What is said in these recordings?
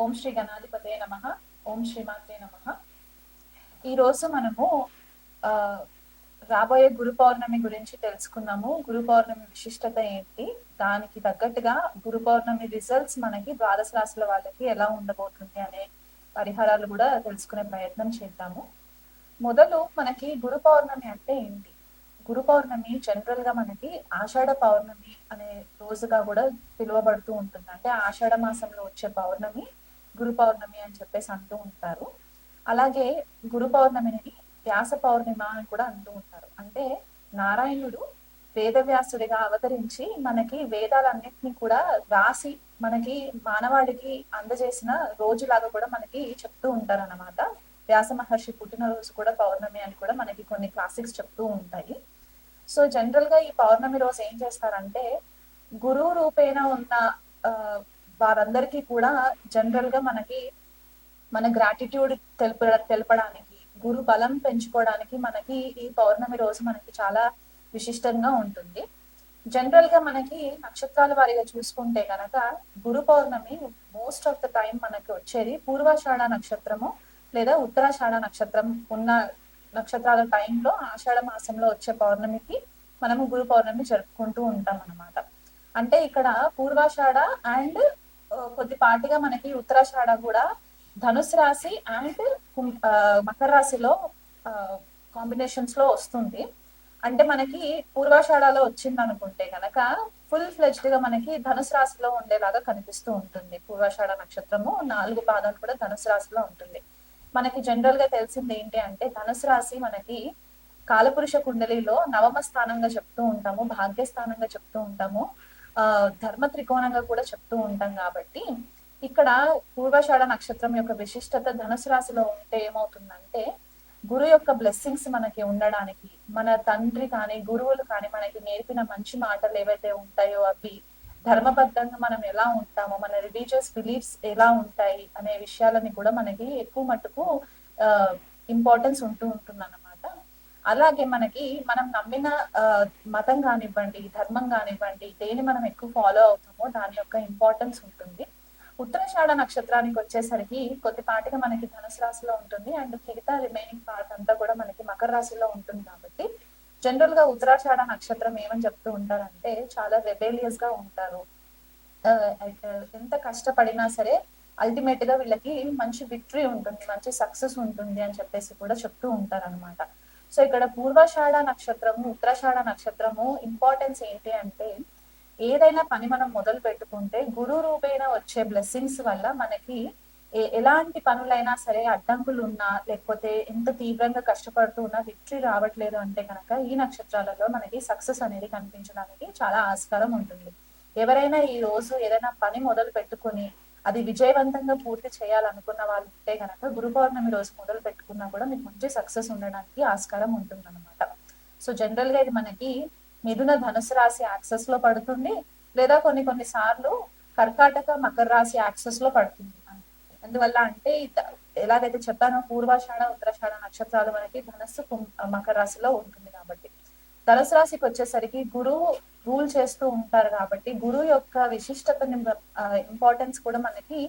ఓం శ్రీ గణాధిపతే నమ ఓం శ్రీమాతే నమ. ఈరోజు మనము ఆ రాబోయే గురు పౌర్ణమి గురించి తెలుసుకున్నాము గురు పౌర్ణమి విశిష్టత ఏంటి? దానికి తగ్గట్టుగా గురు పౌర్ణమి రిజల్ట్స్ మనకి ద్వాదశ రాశుల వాళ్ళకి ఎలా ఉండబోతుంది అనే పరిహారాలు కూడా తెలుసుకునే ప్రయత్నం చేద్దాము. మొదలు మనకి గురు పౌర్ణమి అంటే ఏంటి? గురు పౌర్ణమి జనరల్గా మనకి ఆషాఢ పౌర్ణమి అనే రోజుగా కూడా పిలువబడుతూ ఉంటుంది. అంటే ఆషాఢ మాసంలో వచ్చే పౌర్ణమి గురు పౌర్ణమి అని చెప్పేసి అంటూ ఉంటారు. అలాగే గురు పౌర్ణమిని వ్యాస పౌర్ణిమ అని కూడా అంటూ ఉంటారు. అంటే నారాయణుడు వేదవ్యాసుడిగా అవతరించి మనకి వేదాలన్నింటినీ కూడా రాసి మనకి మానవాళికి అందజేసిన రోజులాగా కూడా మనకి చెప్తూ ఉంటారు అనమాట వ్యాస మహర్షి పుట్టినరోజు కూడా పౌర్ణమి అని కూడా మనకి కొన్ని క్లాసిక్స్ చెప్తూ ఉంటాయి. సో జనరల్గా ఈ పౌర్ణమి రోజు ఏం చేస్తారంటే గురువు రూపేణ ఉన్న వారందరికీ కూడా జనరల్గా మనకి మన గ్రాటిట్యూడ్ తెలుప తెలపడానికి గురు బలం పెంచుకోవడానికి మనకి ఈ పౌర్ణమి రోజు మనకి చాలా విశిష్టంగా ఉంటుంది. జనరల్గా మనకి నక్షత్రాల వారిగా చూసుకుంటే కనుక Guru Purnima most of the time మనకి వచ్చేది పూర్వాషాఢ నక్షత్రము లేదా ఉత్తరాషాఢ నక్షత్రం ఉన్న నక్షత్రాల టైంలో ఆషాఢ మాసంలో వచ్చే పౌర్ణమికి మనము గురు పౌర్ణమి జరుపుకుంటూ ఉంటాం అనమాట అంటే ఇక్కడ పూర్వాషాఢ అండ్ కొద్దిపాటిగా మనకి ఉత్తరాషాఢ కూడా ధనుసు రాశి అండ్ మకర రాశిలో కాంబినేషన్స్లో వస్తుంది. అంటే మనకి పూర్వాషాఢలో వచ్చింది అనుకుంటే కనుక ఫుల్ ఫ్లెజ్డ్గా మనకి ధనుసు రాశిలో ఉండేలాగా కనిపిస్తూ ఉంటుంది. పూర్వాషాఢ నక్షత్రము నాలుగు పాదాలు కూడా ధనుసు రాశిలో ఉంటుంది. మనకి జనరల్గా తెలిసింది ఏంటి అంటే ధనుసు రాశి మనకి కాలపురుష కుండలిలో నవమ స్థానంగా చెప్తూ ఉంటాము భాగ్యస్థానంగా చెప్తూ ఉంటాము. ధర్మ త్రికోణంగా కూడా చెప్తూ ఉంటాం కాబట్టి ఇక్కడ పూర్వషాఢ నక్షత్రం యొక్క విశిష్టత ధనుసు రాశిలో ఉంటే ఏమవుతుందంటే గురు యొక్క బ్లెస్సింగ్స్ మనకి ఉండడానికి మన తండ్రి కానీ గురువులు కానీ మనకి నేర్పిన మంచి మాటలు ఏవైతే ఉంటాయో అవి ధర్మబద్ధంగా మనం ఎలా ఉంటామో మన రిలీజియస్ బిలీఫ్స్ ఎలా ఉంటాయి అనే విషయాలని కూడా మనకి ఎక్కువ మటుకు ఇంపార్టెన్స్ ఉంటూ ఉంటుంది అన్నమాట అలాగే మనకి మనం నమ్మిన మతం కానివ్వండి ధర్మం కానివ్వండి దేని మనం ఎక్కువ ఫాలో అవుతామో దాని యొక్క ఇంపార్టెన్స్ ఉంటుంది. ఉత్తరాషాఢ నక్షత్రానికి వచ్చేసరికి కొద్దిపాటిగా మనకి ధనుసు రాశిలో ఉంటుంది అండ్ మిగతా రిమైనింగ్ పార్ట్ అంతా కూడా మనకి మకర రాశిలో ఉంటుంది కాబట్టి జనరల్గా ఉత్తరాషాఢ నక్షత్రం ఏమని చెప్తూ ఉంటారంటే చాలా రెబేలియస్గా ఉంటారు. ఎంత కష్టపడినా సరే అల్టిమేట్గా వీళ్ళకి మంచి విక్టరీ ఉంటుంది మంచి సక్సెస్ ఉంటుంది అని చెప్పేసి కూడా చెప్తూ ఉంటారు అనమాట సో ఇక్కడ పూర్వాషాఢ నక్షత్రము ఉత్తరాషాఢ నక్షత్రము ఇంపార్టెన్స్ ఏంటి అంటే ఏదైనా పని మనం మొదలు పెట్టుకుంటే గురు రూపేణ వచ్చే బ్లెస్సింగ్స్ వల్ల మనకి ఎలాంటి పనులైనా సరే అడ్డంకులు ఉన్నా లేకపోతే ఎంత తీవ్రంగా కష్టపడుతూ ఉన్నా విక్టరీ రావట్లేదు అంటే కనుక ఈ నక్షత్రాలలో మనకి సక్సెస్ అనేది కనిపించడానికి చాలా ఆస్కారం ఉంటుంది. ఎవరైనా ఈ రోజు ఏదైనా పని మొదలు పెట్టుకుని అది విజయవంతంగా పూర్తి చేయాలనుకున్న వాళ్ళు ఉంటే కనుక గురు పౌర్ణమి రోజు మొదలు పెట్టుకున్నా కూడా మీకు మంచి సక్సెస్ ఉండడానికి ఆస్కారం ఉంటుంది అనమాట సో జనరల్గా ఇది మనకి మిథున ధనుసు రాశి యాక్సెస్లో పడుతుంది లేదా కొన్ని కొన్ని సార్లు కర్కాటక మకర రాశి యాక్సెస్లో పడుతుంది. అందువల్ల అంటే ఎలాగైతే చెప్పానో పూర్వాషాఢ ఉత్తరాషాఢ నక్షత్రాలు మనకి ధనస్సు మకర రాశిలో ఉంటుంది కాబట్టి ధనుసు రాశికి వచ్చేసరికి గురువు రూల్ చేస్తూ ఉంటారు కాబట్టి గురువు యొక్క విశిష్టతని ఇంపార్టెన్స్ కూడా మనకి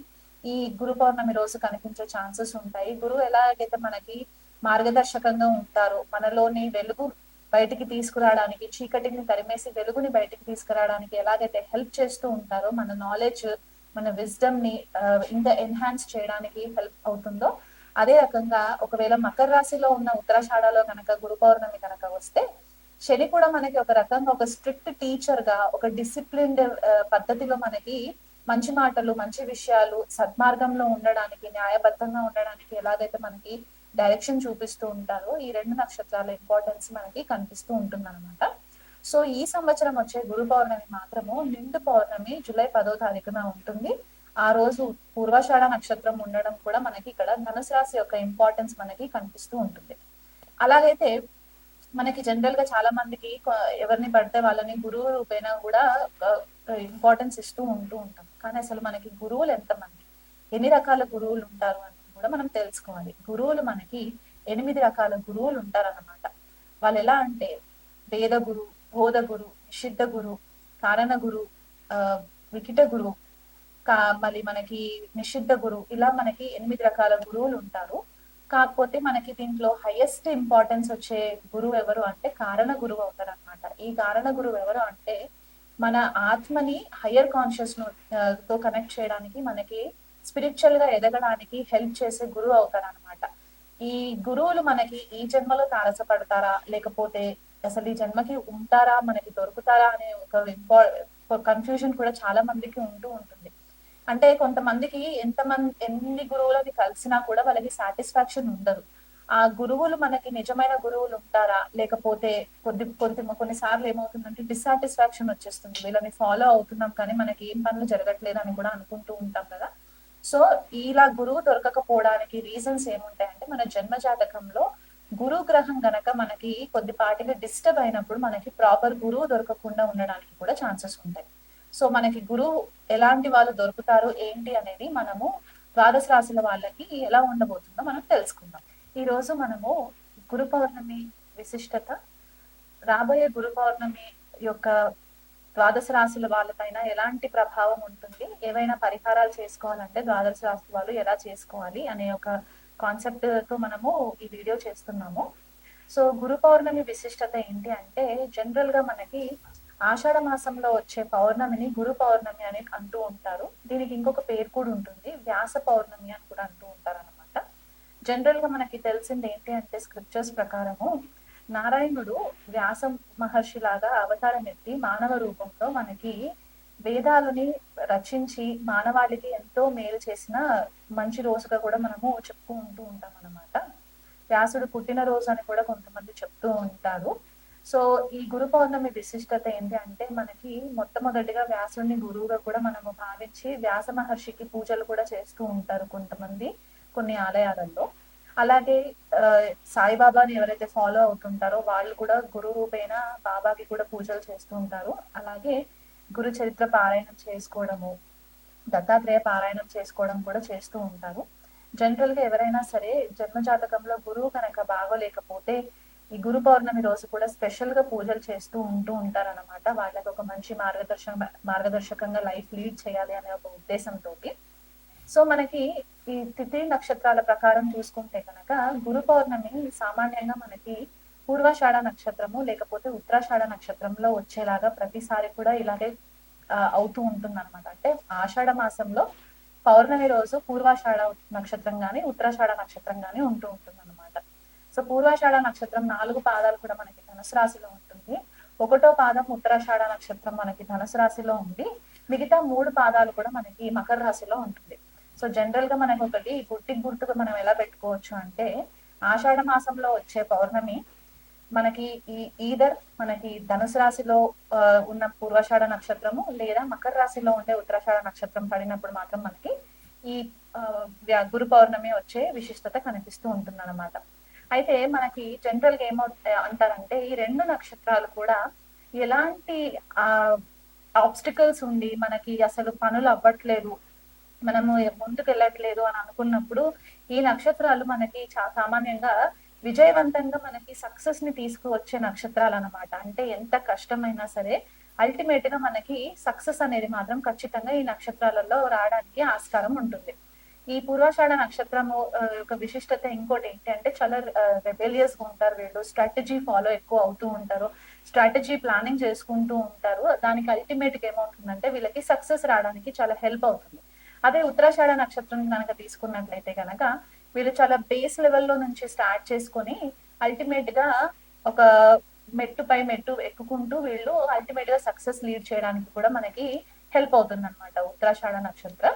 ఈ గురు పౌర్ణమి రోజు కనిపించే ఛాన్సెస్ ఉంటాయి. గురువు ఎలాగైతే మనకి మార్గదర్శకంగా ఉంటారో మనలోని వెలుగు బయటికి తీసుకురావడానికి చీకటిని తరిమేసి వెలుగుని బయటికి తీసుకురావడానికి ఎలాగైతే హెల్ప్ చేస్తూ ఉంటారో మన నాలెడ్జ్ మన విజ్డమ్ని ఇంకా ఎన్హాన్స్ చేయడానికి హెల్ప్ అవుతుందో అదే రకంగా ఒకవేళ మకర రాశిలో ఉన్న ఉత్తరాషాఢలో కనుక గురు పౌర్ణమి కనుక వస్తే శని కూడా మనకి ఒక రకంగా ఒక స్ట్రిక్ట్ టీచర్గా ఒక డిసిప్లిన్డ్ పద్ధతిలో మనకి మంచి మాటలు మంచి విషయాలు సద్మార్గంలో ఉండడానికి న్యాయబద్ధంగా ఉండడానికి ఎలాగైతే మనకి డైరెక్షన్ చూపిస్తూ ఉంటారో ఈ రెండు నక్షత్రాల ఇంపార్టెన్స్ మనకి కనిపిస్తూ ఉంటుంది అనమాట సో ఈ సంవత్సరం వచ్చే గురు పౌర్ణమి మాత్రము నిండు పౌర్ణమి జూలై పదో తారీఖున ఉంటుంది. ఆ రోజు పూర్వషాఢ నక్షత్రం ఉండడం కూడా మనకి ఇక్కడ ధనుసు రాశి యొక్క ఇంపార్టెన్స్ మనకి కనిపిస్తూ ఉంటుంది. అలాగైతే మనకి జనరల్గా చాలా మందికి ఎవరిని పడితే వాళ్ళని గురువు పైన కూడా ఇంపార్టెన్స్ ఇస్తూ ఉంటూ ఉంటాం. కానీ అసలు మనకి గురువులు ఎంతమంది? ఎన్ని రకాల గురువులు ఉంటారు అని కూడా మనం తెలుసుకోవాలి. గురువులు మనకి ఎనిమిది రకాల గురువులు ఉంటారన్నమాట. వాళ్ళు ఎలా అంటే వేద గురు బోధ గురు నిషిద్ధ గురు కారణ గురు ఆ వికిట గురు కా- మళ్ళీ మనకి నిషిద్ధ గురు ఇలా మనకి ఎనిమిది రకాల గురువులు ఉంటారు. కాకపోతే మనకి దీంట్లో హైయెస్ట్ ఇంపార్టెన్స్ వచ్చే గురువు ఎవరు అంటే కారణ గురువు అవుతారు అనమాట ఈ కారణ గురువు ఎవరు అంటే మన ఆత్మని హయ్యర్ కాన్షియస్తో కనెక్ట్ చేయడానికి మనకి స్పిరిచువల్గా ఎదగడానికి హెల్ప్ చేసే గురువు అవుతారు అనమాట ఈ గురువులు మనకి ఈ జన్మలో తారసపడతారా? లేకపోతే అసలు ఈ జన్మకి ఉంటారా? మనకి దొరుకుతారా? అనే ఒక కన్ఫ్యూజన్ కూడా చాలా మందికి ఉంటూ ఉంటుంది. అంటే కొంతమందికి ఎంతమంది ఎన్ని గురువులని కలిసినా కూడా వాళ్ళకి సాటిస్ఫాక్షన్ ఉండదు. ఆ గురువులు మనకి నిజమైన గురువులు ఉంటారా? లేకపోతే కొద్ది కొద్ది కొన్నిసార్లు ఏమవుతుందంటే డిస్సాటిస్ఫాక్షన్ వచ్చేస్తుంది. వీళ్ళని ఫాలో అవుతున్నాం కానీ మనకి ఏం పనులు జరగట్లేదు అని కూడా అనుకుంటూ ఉంటాం కదా. సో ఇలా గురువు దొరకకపోవడానికి రీజన్స్ ఏముంటాయంటే మన జన్మ జాతకంలో గురు గ్రహం గనక మనకి కొద్దిపాటిగా డిస్టర్బ్ అయినప్పుడు మనకి ప్రాపర్ గురువు దొరకకుండా ఉండడానికి కూడా ఛాన్సెస్ ఉంటాయి. సో మనకి గురువు ఎలాంటి వాళ్ళు దొరుకుతారు ఏంటి అనేది మనము ద్వాదశ రాశుల వాళ్ళకి ఎలా ఉండబోతుందో మనం తెలుసుకుందాం. ఈ రోజు మనము గురు పౌర్ణమి విశిష్టత రాబోయే గురు పౌర్ణమి యొక్క ద్వాదశ రాశుల వాళ్ళపైన ఎలాంటి ప్రభావం ఉంటుంది ఏవైనా పరిహారాలు చేసుకోవాలంటే ద్వాదశ రాశి వాళ్ళు ఎలా చేసుకోవాలి అనే ఒక కాన్సెప్ట్తో మనము ఈ వీడియో చేస్తున్నాము. సో గురు పౌర్ణమి విశిష్టత ఏంటి అంటే జనరల్గా మనకి ఆషాఢ మాసంలో వచ్చే పౌర్ణమిని గురు పౌర్ణమి అని అంటూ ఉంటారు. దీనికి ఇంకొక పేరు కూడా ఉంటుంది. వ్యాస పౌర్ణమి అని కూడా అంటూ ఉంటారు అనమాట జనరల్గా మనకి తెలిసింది ఏంటి అంటే స్క్రిప్చర్స్ ప్రకారము నారాయణుడు వ్యాస మహర్షి లాగా అవతారం ఎత్తి మానవ రూపంలో మనకి వేదాలని రచించి మానవాళికి ఎంతో మేలు చేసిన మంచి రోజుగా కూడా మనము చెప్తూ ఉంటూ ఉంటాం అనమాట వ్యాసుడు పుట్టిన రోజు అని కూడా కొంతమంది చెప్తూ ఉంటారు. సో ఈ గురు పౌర్ణమి విశిష్టత ఏంటి అంటే మనకి మొట్టమొదటిగా వ్యాసుడిని గురువుగా కూడా మనము భావించి వ్యాస మహర్షికి పూజలు కూడా చేస్తూ ఉంటారు కొంతమంది కొన్ని ఆలయాలలో. అలాగే సాయిబాబాని ఎవరైతే ఫాలో అవుతుంటారో వాళ్ళు కూడా గురు రూపేణ బాబాకి కూడా పూజలు చేస్తూ ఉంటారు. అలాగే గురు చరిత్ర పారాయణం చేసుకోవడము దత్తాత్రేయ పారాయణం చేసుకోవడం కూడా చేస్తూ ఉంటారు. జనరల్గా ఎవరైనా సరే జన్మ జాతకంలో గురువు కనుక బాగోలేకపోతే ఈ గురు పౌర్ణమి రోజు కూడా స్పెషల్గా పూజలు చేస్తూ ఉంటూ ఉంటారు అనమాట వాళ్ళకి ఒక మంచి మార్గదర్శన మార్గదర్శకంగా లైఫ్ లీడ్ చేయాలి అనే ఒక ఉద్దేశంతో సో మనకి ఈ తిథి నక్షత్రాల ప్రకారం చూసుకుంటే కనుక గురు పౌర్ణమి సామాన్యంగా మనకి పూర్వాషాఢ నక్షత్రము లేకపోతే ఉత్తరాషాఢ నక్షత్రంలో వచ్చేలాగా ప్రతిసారి కూడా ఇలాగే అవుతూ ఉంటుంది అనమాట అంటే ఆషాఢ మాసంలో పౌర్ణమి రోజు పూర్వాషాఢ నక్షత్రం గాని ఉత్తరాషాఢ నక్షత్రం గాని ఉంటూ ఉంటుంది అనమాట సో పూర్వాషాఢ నక్షత్రం నాలుగు పాదాలు కూడా మనకి ధనుసు రాశిలో ఉంటుంది. ఒకటో పాదం ఉత్తరాషాఢ నక్షత్రం మనకి ధనుసు రాశిలో ఉంది. మిగతా మూడు పాదాలు కూడా మనకి మకర రాశిలో ఉంటుంది. సో జనరల్గా మనకి ఒకటి గుర్తి గుర్తుగా మనం ఎలా పెట్టుకోవచ్చు అంటే ఆషాఢ మాసంలో వచ్చే పౌర్ణమి మనకి ఈ ఈదర్ మనకి ధనుసు రాశిలో ఉన్న పూర్వాషాఢ నక్షత్రము లేదా మకర రాశిలో ఉండే ఉత్తరాషాఢ నక్షత్రం పడినప్పుడు మాత్రం మనకి ఈ గురు పౌర్ణమి వచ్చే విశిష్టత కనిపిస్తూ ఉంటుంది అనమాట అయితే మనకి జనరల్గా ఏమో అంటారంటే ఈ రెండు నక్షత్రాలు కూడా ఎలాంటి ఆ ఆబ్స్టికల్స్ ఉండి మనకి అసలు పనులు అవ్వట్లేదు మనము ముందుకు వెళ్ళట్లేదు అని అనుకున్నప్పుడు ఈ నక్షత్రాలు మనకి సామాన్యంగా విజయవంతంగా మనకి సక్సెస్ని తీసుకువచ్చే నక్షత్రాలు అనమాట అంటే ఎంత కష్టమైనా సరే అల్టిమేట్గా మనకి సక్సెస్ అనేది మాత్రం ఖచ్చితంగా ఈ నక్షత్రాలలో రావడానికి ఆస్కారం ఉంటుంది. ఈ పూర్వాషాఢ నక్షత్రము యొక్క విశిష్టత ఇంకోటి ఏంటి అంటే చాలా రెబెలియస్గా ఉంటారు వీళ్ళు. స్ట్రాటజీ ఫాలో ఎక్కువ అవుతూ ఉంటారు. స్ట్రాటజీ ప్లానింగ్ చేసుకుంటూ ఉంటారు. దానికి అల్టిమేట్గా ఏమవుతుందంటే వీళ్ళకి సక్సెస్ రావడానికి చాలా హెల్ప్ అవుతుంది. అదే ఉత్తరాషాఢ నక్షత్రం కనుక తీసుకున్నట్లయితే కనుక వీళ్ళు చాలా బేస్ లెవెల్లో నుంచి స్టార్ట్ చేసుకొని అల్టిమేట్గా ఒక మెట్టు పై మెట్టు ఎక్కుకుంటూ వీళ్ళు అల్టిమేట్గా సక్సెస్ లీడ్ చేయడానికి కూడా మనకి హెల్ప్ అవుతుంది అనమాట ఉత్తరాషాఢ నక్షత్రం.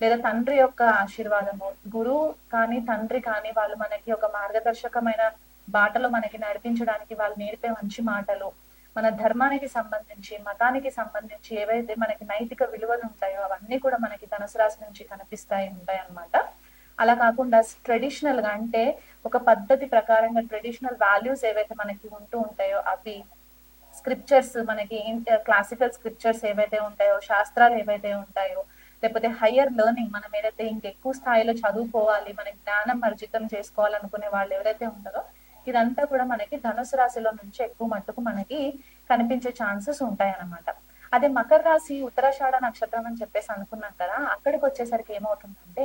లేదా తండ్రి యొక్క ఆశీర్వాదము. గురువు కానీ తండ్రి కానీ వాళ్ళు మనకి ఒక మార్గదర్శకమైన బాటలో మనకి నడిపించడానికి వాళ్ళు నేర్పే మంచి మాటలు. మన ధర్మానికి సంబంధించి మతానికి సంబంధించి ఏవైతే మనకి నైతిక విలువలు ఉంటాయో అవన్నీ కూడా మనకి ధనుసు రాశి నుంచి కనిపిస్తాయి ఉంటాయి అనమాట అలా కాకుండా ట్రెడిషనల్గా అంటే ఒక పద్ధతి ప్రకారంగా ట్రెడిషనల్ వాల్యూస్ ఏవైతే మనకి ఉంటూ ఉంటాయో అవి స్క్రిప్చర్స్ మనకి క్లాసికల్ స్క్రిప్చర్స్ ఏవైతే ఉంటాయో శాస్త్రాలు ఏవైతే ఉంటాయో లేకపోతే హయ్యర్ లెర్నింగ్ మనం ఏదైతే ఇంకెక్కువ స్థాయిలో చదువుకోవాలి మన జ్ఞానం అర్జితం చేసుకోవాలనుకునే వాళ్ళు ఎవరైతే ఉంటారో ఇదంతా కూడా మనకి ధనుసు రాశిలో నుంచి ఎక్కువ మట్టుకు మనకి కనిపించే ఛాన్సెస్ ఉంటాయి అన్నమాట అదే మకర రాశి ఉత్తరాషాఢ నక్షత్రం అని చెప్పేసి అనుకున్నాం కదా అక్కడికి వచ్చేసరికి ఏమవుతుందంటే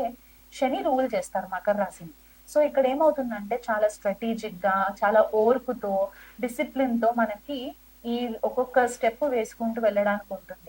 శని రూల్ చేస్తారు మకర రాశిని. సో ఇక్కడ ఏమవుతుందంటే చాలా స్ట్రాటజిక్గా చాలా ఓర్పుతో డిసిప్లిన్తో మనకి ఈ ఒక్కొక్క స్టెప్ వేసుకుంటూ వెళ్ళడానికి ఉంటుంది.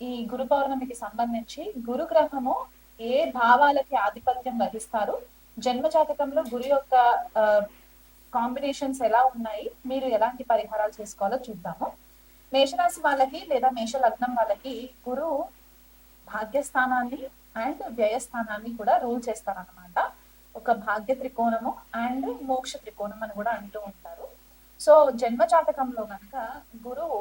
ఈ గురు పౌర్ణమికి సంబంధించి గురు గ్రహము ఏ భావాలకి ఆధిపత్యం వహిస్తారు? జన్మ జాతకంలో గురు యొక్క కాంబినేషన్స్ ఎలా ఉన్నాయి? మీరు ఎలాంటి పరిహారాలు చేసుకోవాలో చూద్దాము. మేషరాశి వాళ్ళకి లేదా మేష లగ్నం వాళ్ళకి గురు భాగ్యస్థానాన్ని అండ్ వ్యయస్థానాన్ని కూడా రూల్ చేస్తారనమాట ఒక భాగ్య త్రికోణము అండ్ మోక్ష త్రికోణం అని కూడా అంటూ ఉంటారు. సో జన్మ జాతకంలో కనుక గురువు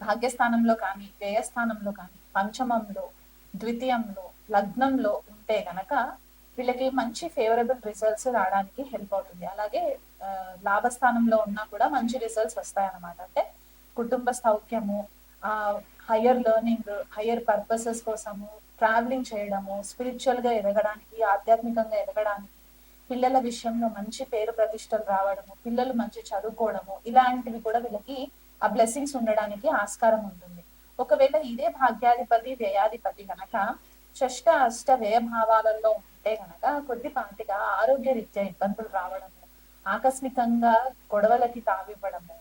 భాగ్యస్థానంలో కానీ వ్యయస్థానంలో కానీ పంచమంలో ద్వితీయంలో లగ్నంలో ఉంటే గనక వీళ్ళకి మంచి ఫేవరబుల్ రిజల్ట్స్ రావడానికి హెల్ప్ అవుతుంది. అలాగే లాభస్థానంలో ఉన్నా కూడా మంచి రిజల్ట్స్ వస్తాయన్నమాట. అంటే కుటుంబ సౌఖ్యము ఆ హయ్యర్ లెర్నింగ్ హయ్యర్ పర్పసెస్ కోసము ట్రావెలింగ్ చేయడము స్పిరిచువల్గా ఎదగడానికి ఆధ్యాత్మికంగా ఎదగడానికి పిల్లల విషయంలో మంచి పేరు ప్రతిష్టలు రావడము పిల్లలు మంచి చదువుకోవడము ఇలాంటివి కూడా వీళ్ళకి ఆ బ్లెస్సింగ్స్ ఉండడానికి ఆస్కారం ఉంటుంది. ఒకవేళ ఇదే భాగ్యాధిపతి వ్యయాధిపతి గనక షష్ట అష్ట వ్యయ భావాలలో ఉంటే గనక కొద్దిపాటిగా ఆరోగ్య రీత్యా ఇబ్బందులు రావడము ఆకస్మికంగా గొడవలకి తావివ్వడము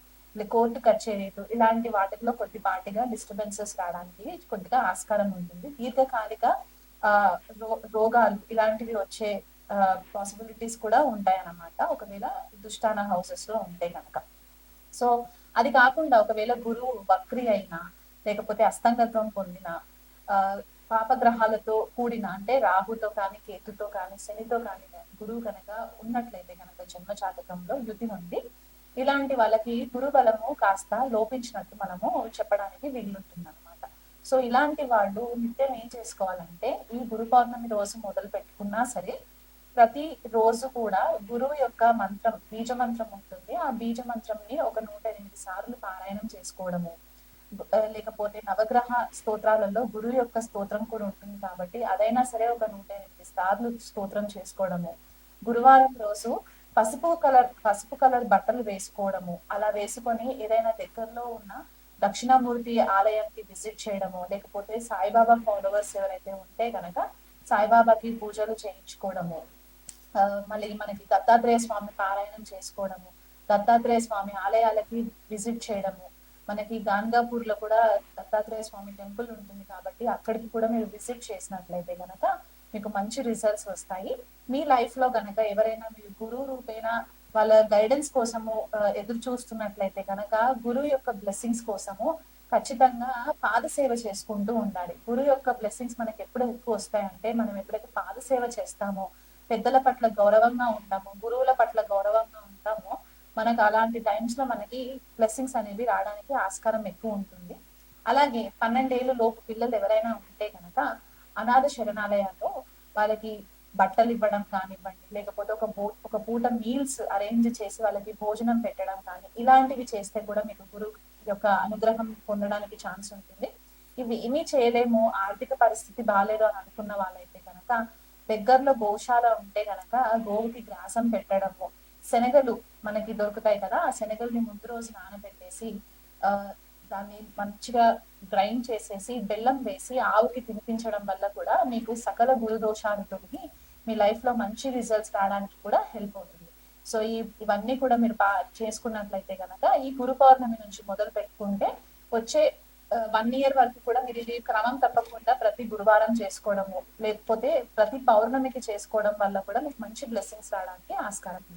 కోర్టు కచేరీలు ఇలాంటి వాటిల్లో కొద్దిపాటిగా డిస్టర్బెన్సెస్ రావడానికి కొద్దిగా ఆస్కారం ఉంటుంది. దీర్ఘకాలిక ఆ రోగాలు ఇలాంటివి వచ్చే పాసిబిలిటీస్ కూడా ఉంటాయి అన్నమాట ఒకవేళ దుష్టాన హౌసెస్లో ఉంటే కనుక సో అది కాకుండా ఒకవేళ గురువు వక్రి అయినా లేకపోతే అస్తంగత్వం పొందిన పాపగ్రహాలతో కూడిన అంటే రాహుతో కానీ కేతుతో కానీ శనితో కానీ గురువు కనుక ఉన్నట్లయితే కనుక జన్మ జాతకంలో యుతి ఉంది ఇలాంటి వాళ్ళకి గురుబలము కాస్త లోపించినట్టు మనము చెప్పడానికి వీలుంటుంది అనమాట సో ఇలాంటి వాళ్ళు నిత్యం ఏం చేసుకోవాలంటే ఈ గురు పౌర్ణమి రోజు మొదలు పెట్టుకున్నా సరే ప్రతి రోజు కూడా గురువు యొక్క మంత్రం బీజ మంత్రం ఉంటుంది. ఆ బీజ మంత్రంని ఒక నూట ఎనిమిది సార్లు పారాయణం చేసుకోవడము. లేకపోతే నవగ్రహ స్తోత్రాలలో గురువు యొక్క స్తోత్రం కూడా ఉంటుంది కాబట్టి అదైనా సరే ఒక నూట ఎనిమిది సార్లు స్తోత్రం చేసుకోవడము. గురువారం రోజు పసుపు కలర్ పసుపు కలర్ బట్టలు వేసుకోవడము. అలా వేసుకొని ఏదైనా దగ్గరలో ఉన్న దక్షిణామూర్తి ఆలయానికి విజిట్ చేయడము. లేకపోతే సాయిబాబా ఫాలోవర్స్ ఎవరైతే ఉంటే కనుక సాయిబాబాకి పూజలు చేయించుకోవడము. మళ్ళీ మనకి దత్తాత్రేయ స్వామి పారాయణం చేసుకోవడము దత్తాత్రేయ స్వామి ఆలయాలకి విజిట్ చేయడము. మనకి గాన్గాపూర్లో కూడా దత్తాత్రేయ స్వామి టెంపుల్ ఉంటుంది కాబట్టి అక్కడికి కూడా మీరు విజిట్ చేసినట్లయితే గనక మీకు మంచి రిజల్ట్స్ వస్తాయి. మీ లైఫ్లో గనక ఎవరైనా మీరు గురువు రూపేణ వాళ్ళ గైడెన్స్ కోసము ఎదురు చూస్తున్నట్లయితే కనుక గురువు యొక్క బ్లెస్సింగ్స్ కోసము ఖచ్చితంగా పాదసేవ చేసుకుంటూ ఉండాలి. గురువు యొక్క బ్లెస్సింగ్స్ మనకి ఎప్పుడు ఎక్కువ వస్తాయంటే మనం ఎప్పుడైతే పాదసేవ చేస్తామో పెద్దల పట్ల గౌరవంగా ఉంటాము గురువుల పట్ల గౌరవంగా ఉంటాము. మనకు అలాంటి టైమ్స్లో మనకి బ్లెస్సింగ్స్ అనేవి రావడానికి ఆస్కారం ఎక్కువ ఉంటుంది. అలాగే పన్నెండేళ్ళు లోపు పిల్లలు ఎవరైనా ఉంటే కనుక అనాథ శరణాలయాల్లో వాళ్ళకి బట్టలు ఇవ్వడం కానివ్వండి లేకపోతే ఒక బో ఒక పూట మీల్స్ అరేంజ్ చేసి వాళ్ళకి భోజనం పెట్టడం కానీ ఇలాంటివి చేస్తే కూడా మీకు గురువు యొక్క అనుగ్రహం పొందడానికి ఛాన్స్ ఉంటుంది. ఇవి ఏమీ చేయలేము ఆర్థిక పరిస్థితి బాగాలేదు అని అనుకున్న వాళ్ళైతే కనుక దగ్గరలో గోశాల ఉంటే గనక గోవుకి గ్రాసం పెట్టడము. శనగలు మనకి దొరుకుతాయి కదా ఆ శనగల్ని ముందు రోజు నానబెట్టేసి ఆ దాన్ని మంచిగా గ్రైండ్ చేసేసి బెల్లం వేసి ఆవుకి తినిపించడం వల్ల కూడా మీకు సకల గురు దోషాన్ని తొలగి మీ లైఫ్లో మంచి రిజల్ట్స్ రావడానికి కూడా హెల్ప్ అవుతుంది. సో ఈ ఇవన్నీ కూడా మీరు చేసుకున్నట్లయితే కనుక ఈ గురు పౌర్ణమి నుంచి మొదలు పెట్టుకుంటే వచ్చే వన్ ఇయర్ వరకు కూడా మీరు ఇది క్రమం తప్పకుండా ప్రతి గురువారం చేసుకోవడము లేకపోతే ప్రతి పౌర్ణమికి చేసుకోవడం వల్ల కూడా మీకు మంచి బ్లెస్సింగ్స్ రావడానికి ఆస్కారం ఉంది.